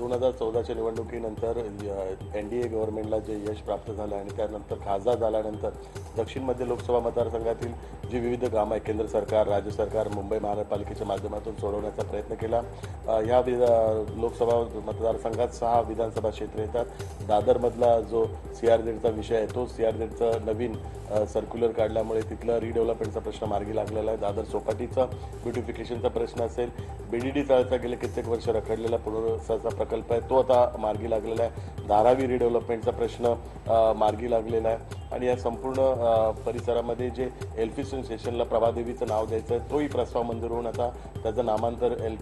दोन हजार चौदाच्या निवडणुकीनंतर एन डी ए गव्हर्नमेंटला जे यश प्राप्त झालं आणि त्यानंतर खासदार झाल्यानंतर दक्षिण मध्य लोकसभा मतदारसंघातील जी विविध कामं आहे केंद्र सरकार राज्य सरकार मुंबई महानगरपालिकेच्या माध्यमातून सोडवण्याचा प्रयत्न केला. ह्या विधा लोकसभा मतदारसंघात सहा विधानसभा क्षेत्र येतात. दादरमधला जो सी आर झेडचा विषय आहे तो सी आर झेडचं नवीन सर्क्युलर काढल्यामुळे तिथलं रिडेव्हलपमेंटचा प्रश्न मार्गी लागलेला आहे. दादर चौपाटीचा ब्युटिफिकेशनचा प्रश्न असेल. बी डी डी चाळचा गेले कित्येक वर्ष रखडलेला पुनर्वसाचा प्रकल्प आहे. तो आता मार्गी लागलेला आहे. धारावी रिडेव्हलपमेंटचा प्रश्न मार्गी लागलेला आहे. आणि या संपूर्ण परिसरामध्ये जे एल्फिस्टन स्टेशनला प्रभादेवीचं नाव द्यायचं आहे तोही प्रस्ताव मंजूर होऊन आता त्याचं नामांतर एल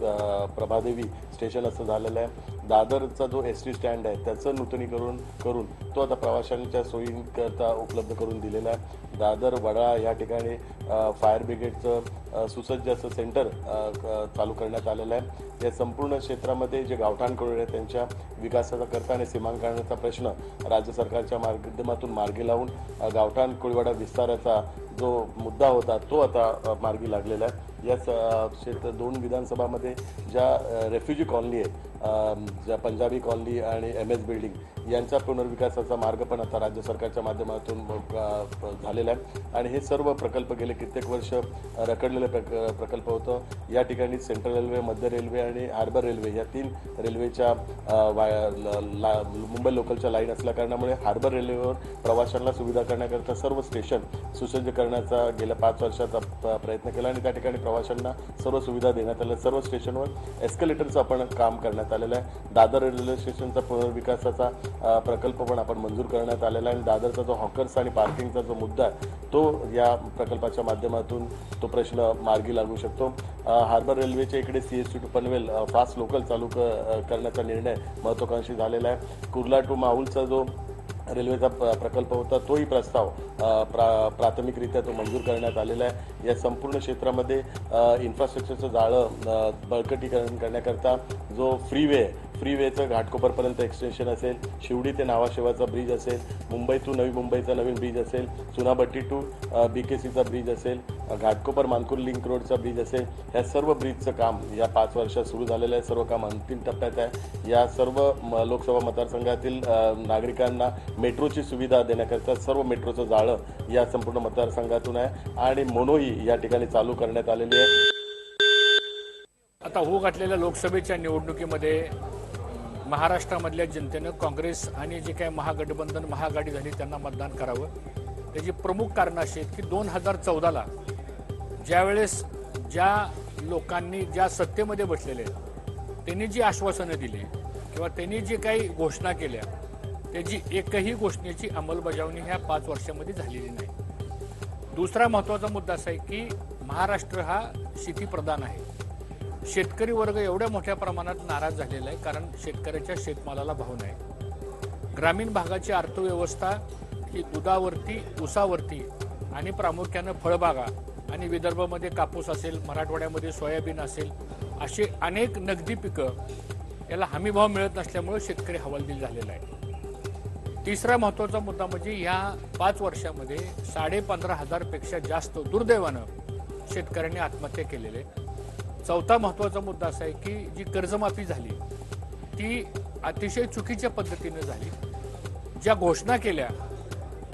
प्रभादेवी स्टेशन असं झालेलं आहे. दादरचा जो एस टी स्टँड आहे त्याचं नूतनीकरण करून तो आता प्रवाशांच्या सोयींकरता उपलब्ध करून दिलेला आहे. दादर वडा या ठिकाणी फायर ब्रिगेडचं सुसज्ज असं सेंटर क- चालू करण्यात आलेलं आहे. या संपूर्ण क्षेत्रामध्ये जे गावठाण करून आहे त्यांच्या विकासाचा करता आणि सीमांकनाचा प्रश्न राज्य सरकारच्या माध्यमातून मार्गी लावून गावठाण कोळीवाडा विस्ताराचा जो मुद्दा होता तो आता मार्गी लागलेला आहे. याच क्षेत्र दोन विधानसभामध्ये ज्या रेफ्युजी कॉलनी आहेत ज्या पंजाबी कॉलनी आणि एम एस बिल्डिंग यांच्या पुनर्विकासाचा मार्ग पण आता राज्य सरकारच्या माध्यमातून झालेला आहे. आणि हे सर्व प्रकल्प गेले कित्येक वर्ष रखडलेलं प्रक प्रकल्प होतं. या ठिकाणी सेंट्रल रेल्वे मध्य रेल्वे आणि हार्बर रेल्वे या तीन रेल्वेच्या अ, ल- ला- मुंबई लोकलच्या लाईन असल्या कारणामुळे हार्बर रेल्वेवर प्रवाशांना सुविधा करण्याकरता सर्व स्टेशन सुसज्ज करण्याचा गेल्या पाच वर्षाचा प्रयत्न केला आणि त्या ठिकाणी प्रवाशांना सर्व सुविधा देण्यात आल्या. सर्व स्टेशनवर एस्कलेटरचं आपण काम करण्यात आलेला आहे. दादर रेल्वे स्टेशनचा पुनर्विकासाचा प्रकल्प पण आपण मंजूर करण्यात आलेला आहे. आणि दादरचा जो हॉकर्स आणि पार्किंगचा जो मुद्दा आहे तो या प्रकल्पाच्या माध्यमातून तो प्रश्न मार्गी लागू शकतो. हार्बर रेल्वेच्या इकडे C S T to Panvel fast local चालू क करण्याचा निर्णय महत्त्वाकांक्षी झालेला आहे. कुर्ला टू माहुलचा जो रेल्वेचा प- प्रकल्प होता तोही प्रस्ताव प्रा प्राथमिकरित्या तो मंजूर करण्यात आलेला आहे. या संपूर्ण क्षेत्रामध्ये इन्फ्रास्ट्रक्चरचं जाळं बळकटीकरण करण्याकरता जो फ्रीवे फ्रीवेचं घाटकोपरपर्यंत एक्सटेन्शन असेल शिवडी ते नावाशेवाचा ब्रिज असेल मुंबई टू नवी मुंबईचा नवीन ब्रिज असेल चुनाभट्टी टू बी के सीचा ब्रिज असेल घाटकोपर मानकुर लिंक रोडचा ब्रिज असेल ह्या सर्व ब्रिजचं काम या पाच वर्षात सुरू झालेलं आहे. सर्व काम अंतिम टप्प्यात आहे. या सर्व म- लोकसभा मतदारसंघातील नागरिकांना मेट्रोची सुविधा देण्याकरता सर्व मेट्रोचं जाळं या संपूर्ण मतदारसंघातून आहे. आणि मोनोई या ठिकाणी चालू करण्यात आलेली आहे. आता होऊ घातलेल्या लोकसभेच्या निवडणुकीमध्ये महाराष्ट्रामधल्या जनतेनं काँग्रेस आणि जे काही महागठबंधन महाआघाडी झाली त्यांना मतदान करावं. त्याची प्रमुख कारणं अशी आहेत की दोन हजार चौदाला ज्यावेळेस ज्या लोकांनी ज्या सत्तेमध्ये बसलेले आहेत त्यांनी जी आश्वासनं दिली किंवा त्यांनी जी काही घोषणा केल्या त्याची एकही घोषणेची अंमलबजावणी ह्या पाच वर्षामध्ये झालेली नाही. दुसरा महत्त्वाचा मुद्दा असा आहे की महाराष्ट्र हा शेतीप्रधान आहे. शेतकरी वर्ग एवढ्या मोठ्या प्रमाणात नाराज झालेला आहे कारण शेतकऱ्याच्या शेतमालाला भाव नाही. ग्रामीण भागाची अर्थव्यवस्था ही दुधावरती ऊसावरती आणि प्रामुख्यानं फळबागा आणि विदर्भामध्ये कापूस असेल मराठवाड्यामध्ये सोयाबीन असेल असे अनेक नगदी पिकं याला हमीभाव मिळत नसल्यामुळे शेतकरी हवालदिल झालेला आहे. तिसरा महत्त्वाचा मुद्दा म्हणजे या पाच वर्षामध्ये साडे पंधरा हजारपेक्षा जास्त दुर्दैवानं शेतकऱ्यांनी आत्महत्या केलेले आहे. चौथा महत्त्वाचा मुद्दा असा आहे की जी कर्जमाफी झाली ती अतिशय चुकीच्या पद्धतीनं झाली. ज्या घोषणा केल्या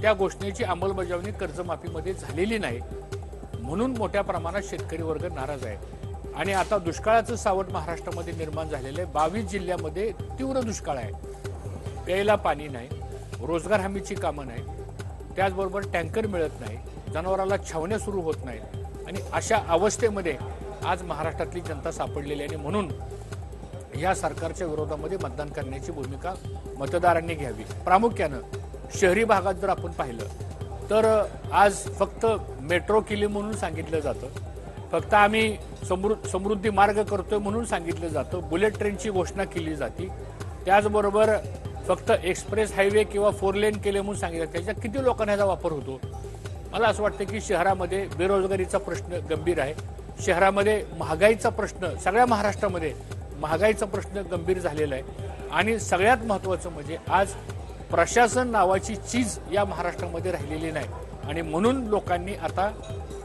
त्या घोषणेची अंमलबजावणी कर्जमाफीमध्ये झालेली नाही. म्हणून मोठ्या प्रमाणात शेतकरी वर्ग नाराज आहे. आणि आता दुष्काळाचं सावट महाराष्ट्रामध्ये निर्माण झालेलं आहे. बावीस जिल्ह्यामध्ये तीव्र दुष्काळ आहे. प्यायला पाणी नाही रोजगार हमीची कामं नाही त्याचबरोबर टँकर मिळत नाही जनावराला छावण्या सुरू होत नाहीत. आणि अशा अवस्थेमध्ये आज महाराष्ट्रातली जनता सापडलेली आहे आणि म्हणून या सरकारच्या विरोधामध्ये मतदान करण्याची भूमिका मतदारांनी घ्यावी. प्रामुख्यानं शहरी भागात जर आपण पाहिलं तर आज फक्त मेट्रो केली म्हणून सांगितलं जातं. फक्त आम्ही समृ समृद्धी मार्ग करतोय म्हणून सांगितलं जातं. बुलेट ट्रेनची घोषणा केली जाते. त्याचबरोबर फक्त एक्सप्रेस हायवे किंवा फोर लेन केले म्हणून सांगितलं त्याच्या किती लोकांना याचा वापर होतो? मला असं वाटतं की शहरामध्ये बेरोजगारीचा प्रश्न गंभीर आहे. शहरामध्ये महागाईचा प्रश्न सगळ्या महाराष्ट्रामध्ये महागाईचा प्रश्न गंभीर झालेला आहे. आणि सगळ्यात महत्त्वाचं म्हणजे आज प्रशासन नावाची चीज या महाराष्ट्रामध्ये राहिलेली नाही. आणि म्हणून लोकांनी आता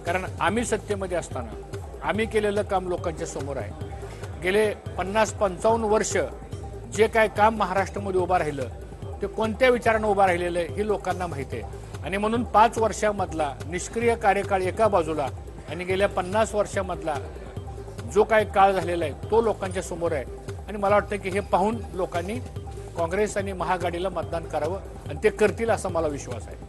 कारण आम्ही सत्तेमध्ये असताना आम्ही केलेलं काम लोकांच्या समोर आहे. गेले पन्नास पंचावन्न वर्ष जे काय काम महाराष्ट्रामध्ये उभं राहिलं ते कोणत्या विचारानं उभं राहिलेलं आहे हे लोकांना माहिती आहे. आणि म्हणून पाच वर्षामधला निष्क्रिय कार्यकाळ एका बाजूला आणि गेल्या पन्नास वर्षामधला जो काय काळ झालेला आहे तो लोकांच्या समोर आहे. आणि मला वाटतं की हे पाहून लोकांनी काँग्रेस आणि महाआघाडीला मतदान करावं आणि ते करतील असा मला विश्वास आहे.